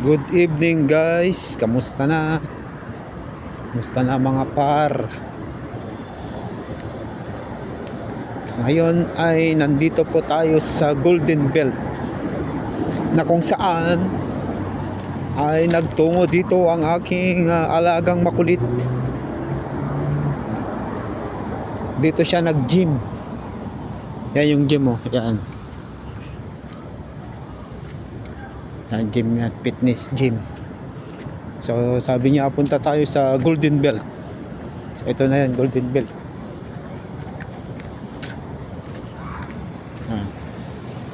Good evening guys. Kamusta na? Kamusta na mga par? Ngayon ay nandito po tayo sa Golden Belt na kung saan ay nagtungo dito ang aking ah, alagang makulit. Dito siya nag-gym. Yan yung gym oh. Yan. Na gym yan, fitness gym. So sabi niya punta tayo sa Golden Belt. So ito na yan, Golden Belt. Ah.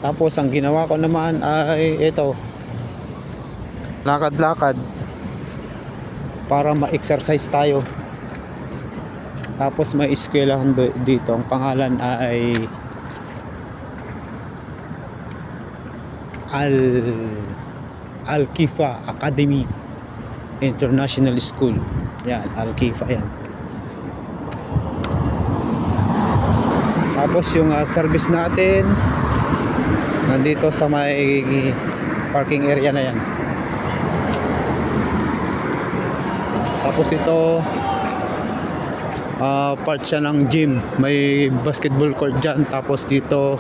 Tapos ang ginawa ko naman ay ito. Lakad-lakad para ma-exercise tayo. Tapos may eskwelahan dito. Ang pangalan ay Al Al-Kifa Academy International School. Yan, Al-Kifa yan. Tapos yung ah, service natin nandito sa may parking area na yan. Tapos ito ah, part siya ng gym. May basketball court dyan. Tapos dito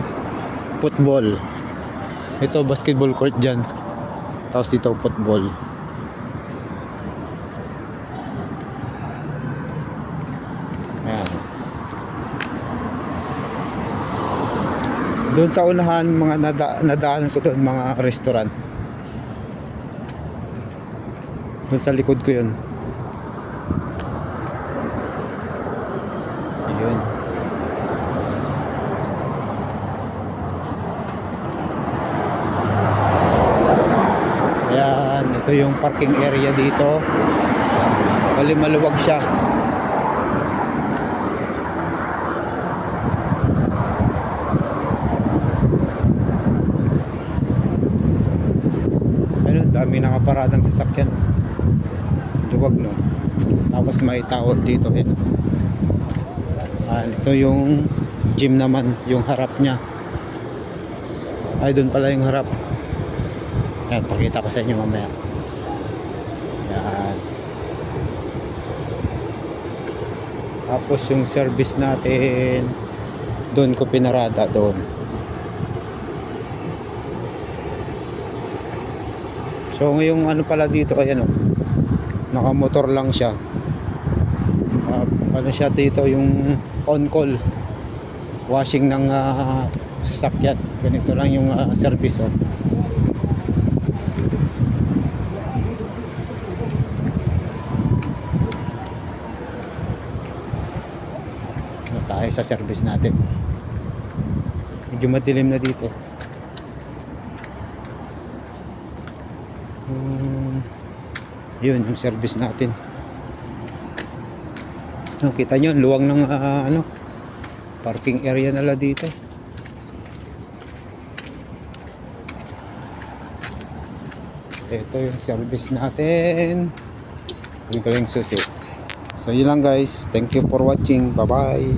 football. Ito basketball court dyan. Tapos dito football. Ayan. Doon sa unahan mga nada nadaanan ko doon mga restaurant. Doon sa likod ko 'yun. Ayun. Ayan, ito yung parking area dito. Bali maluwag siya. Ayun, dami nakaparadang sasakyan. Luwag no. Tapos may tower dito. Ayun. Ayan, ito yung gym naman, yung harap niya. Ay, doon pala yung harap. Yan, pakita ko sa inyo mamaya. Yan. Tapos yung service natin, doon ko pinarada doon. So ngayong ano pala dito, ayan o. Nakamotor lang siya. Ah, ano siya dito, yung on call. Washing ng ah, sasakyan. Ganito lang yung ah, service oh. Ano tayo sa service natin. Medyo madilim na dito. Hmm, yun yung service natin. Oh, kita nyo luwang ng ah, ano parking area nila dito. Ito yung service natin. Galing susi. So yun lang guys. Thank you for watching. Bye bye